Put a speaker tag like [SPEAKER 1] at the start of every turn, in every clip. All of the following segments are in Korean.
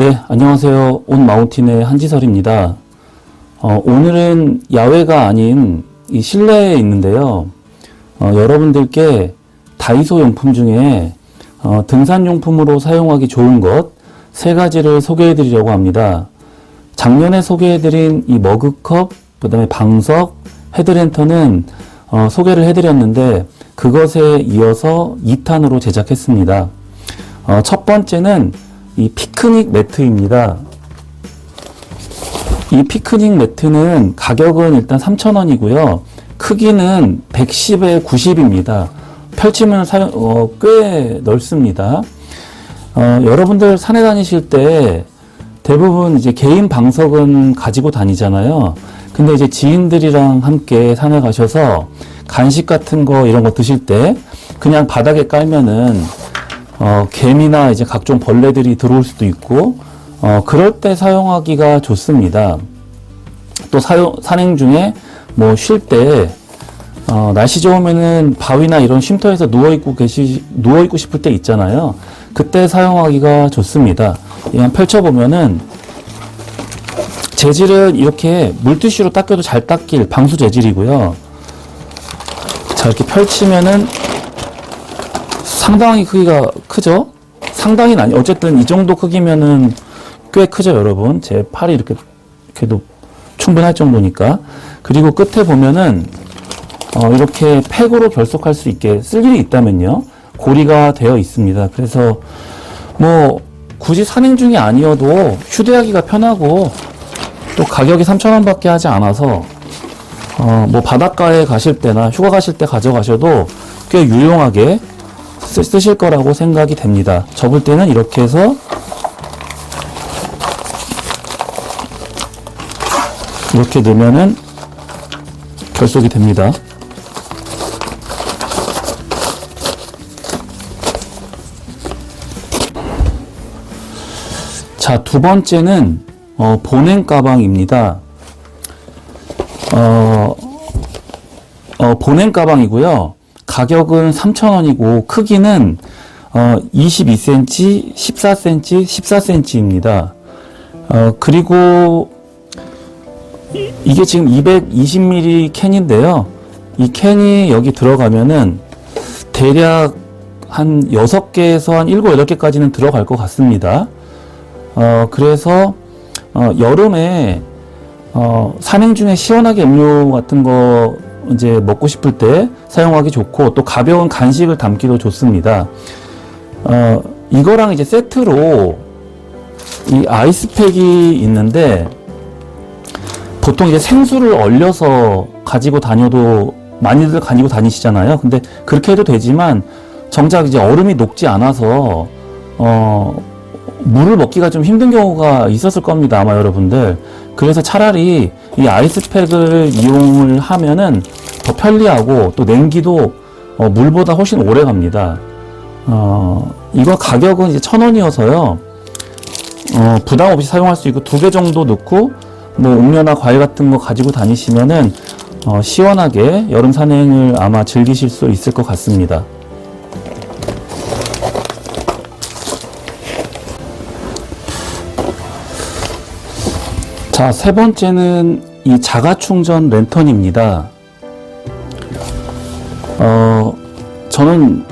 [SPEAKER 1] 네, 안녕하세요. 온 마운틴의 한지설입니다. 어, 오늘은 야외가 아닌 이 실내에 있는데요. 어, 여러분들께 다이소 용품 중에 어, 등산 용품으로 사용하기 좋은 것 세 가지를 소개해 드리려고 합니다. 작년에 소개해 드린 이 머그컵, 그 다음에 방석, 헤드랜턴은 어, 소개를 해 드렸는데 그것에 이어서 2탄으로 제작했습니다. 어, 첫 번째는 이 피크닉 매트입니다. 이 피크닉 매트는 가격은 일단 3,000원이고요. 크기는 110에 90입니다. 펼치면 사용, 어, 꽤 넓습니다. 어, 여러분들 산에 다니실 때 대부분 이제 개인 방석은 가지고 다니잖아요. 근데 이제 지인들이랑 함께 산에 가셔서 간식 같은 거 이런 거 드실 때 그냥 바닥에 깔면은 어, 개미나 이제 각종 벌레들이 들어올 수도 있고, 어, 그럴 때 사용하기가 좋습니다. 또 사용, 산행 중에 뭐 쉴 때, 어, 날씨 좋으면은 바위나 이런 쉼터에서 누워 있고 계시, 누워 있고 싶을 때 있잖아요. 그때 사용하기가 좋습니다. 그냥 펼쳐 보면은, 재질은 이렇게 물티슈로 닦여도 잘 닦일 방수 재질이고요. 자, 이렇게 펼치면은 상당히 크기가 크죠? 상당히는 아니, 어쨌든 이 정도 크기면은 꽤 크죠, 여러분. 제 팔이 이렇게, 이렇게도 충분할 정도니까. 그리고 끝에 보면은, 어, 이렇게 팩으로 결속할 수 있게 쓸 일이 있다면요. 고리가 되어 있습니다. 그래서 뭐, 굳이 산행 중이 아니어도 휴대하기가 편하고 또 가격이 3,000원 밖에 하지 않아서 어, 뭐 바닷가에 가실 때나 휴가 가실 때 가져가셔도 꽤 유용하게 쓰, 쓰실 거라고 생각이 됩니다. 접을 때는 이렇게 해서 이렇게 넣으면은 결속이 됩니다. 자, 두 번째는 어, 보냉 가방입니다. 어, 어, 보냉 가방이고요. 가격은 3,000원이고 크기는 어, 22cm, 14cm, 14cm입니다. 어, 그리고 이- 이게 지금 220ml 캔인데요. 이 캔이 여기 들어가면은 대략 한 6개에서 한 7, 8개까지는 들어갈 것 같습니다. 어, 그래서 어, 여름에 어, 산행 중에 시원하게 음료 같은 거 이제 먹고 싶을 때 사용하기 좋고 또 가벼운 간식을 담기도 좋습니다. 어, 이거랑 이제 세트로 이 아이스팩이 있는데 보통 이제 생수를 얼려서 가지고 다녀도 많이들 가지고 다니시잖아요. 근데 그렇게 해도 되지만 정작 이제 얼음이 녹지 않아서 어, 물을 먹기가 좀 힘든 경우가 있었을 겁니다. 아마 여러분들. 그래서 차라리 이 아이스팩을 이용을 하면은 더 편리하고 또 냉기도 어, 물보다 훨씬 오래 갑니다. 어, 이거 가격은 이제 천 원이어서요. 어, 부담 없이 사용할 수 있고 두 개 정도 넣고 뭐 음료나 과일 같은 거 가지고 다니시면은 어, 시원하게 여름 산행을 아마 즐기실 수 있을 것 같습니다. 자, 세 번째는 이 자가 충전 랜턴입니다. 어, 저는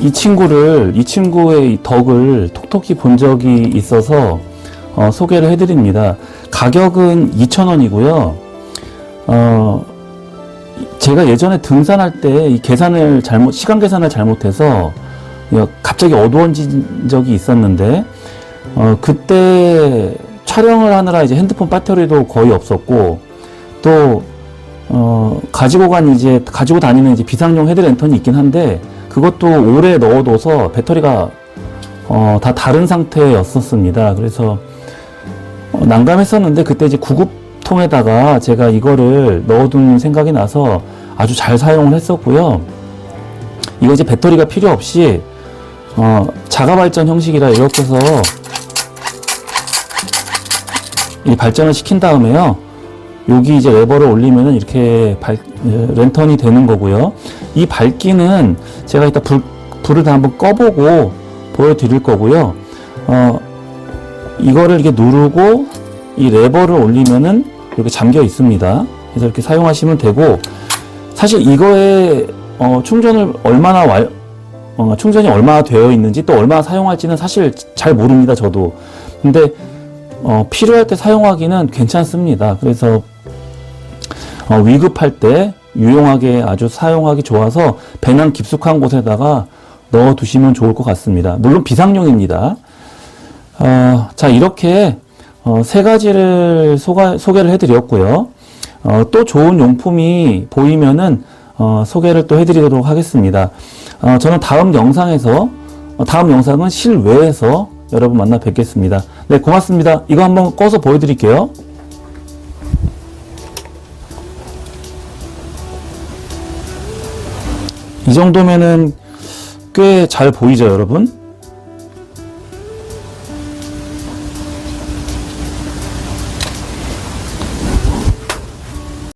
[SPEAKER 1] 이 친구를, 이 친구의 이 덕을 톡톡히 본 적이 있어서 어, 소개를 해드립니다. 가격은 2,000원이고요. 어, 제가 예전에 등산할 때 이 계산을 잘못, 시간 계산을 잘못해서 어, 갑자기 어두워진 적이 있었는데, 어, 그때 촬영을 하느라 이제 핸드폰 배터리도 거의 없었고, 또, 어, 가지고 간 이제, 가지고 다니는 이제 비상용 헤드 랜턴이 있긴 한데, 그것도 오래 넣어둬서 배터리가, 어, 다 다른 상태였었습니다. 그래서, 어, 난감했었는데, 그때 이제 구급통에다가 제가 이거를 넣어둔 생각이 나서 아주 잘 사용을 했었고요. 이거 이제 배터리가 필요 없이, 어, 자가 발전 형식이라 이렇게 해서 이 발전을 시킨 다음에요. 여기 이제 레버를 올리면은 이렇게 발, 에, 랜턴이 되는 거고요. 이 밝기는 제가 이따 불, 불을 다 한번 꺼보고 보여드릴 거고요. 어, 이거를 이렇게 누르고 이 레버를 올리면은 이렇게 잠겨 있습니다. 그래서 이렇게 사용하시면 되고 사실 이거에 어, 충전을 얼마나 완 어, 충전이 얼마나 되어 있는지 또 얼마나 사용할지는 사실 잘 모릅니다. 저도. 근데 어, 필요할 때 사용하기는 괜찮습니다. 그래서 어, 위급할 때 유용하게 아주 사용하기 좋아서 배낭 깊숙한 곳에다가 넣어 두시면 좋을 것 같습니다. 물론 비상용입니다. 어, 자, 이렇게 어, 세 가지를 소가, 소개를 해드렸고요. 어, 또 좋은 용품이 보이면은 어, 소개를 또 해드리도록 하겠습니다. 어, 저는 다음 영상에서 어, 다음 영상은 실외에서 여러분 만나 뵙겠습니다. 네, 고맙습니다. 이거 한번 꺼서 보여드릴게요. 이 정도면은 꽤 잘 보이죠, 여러분?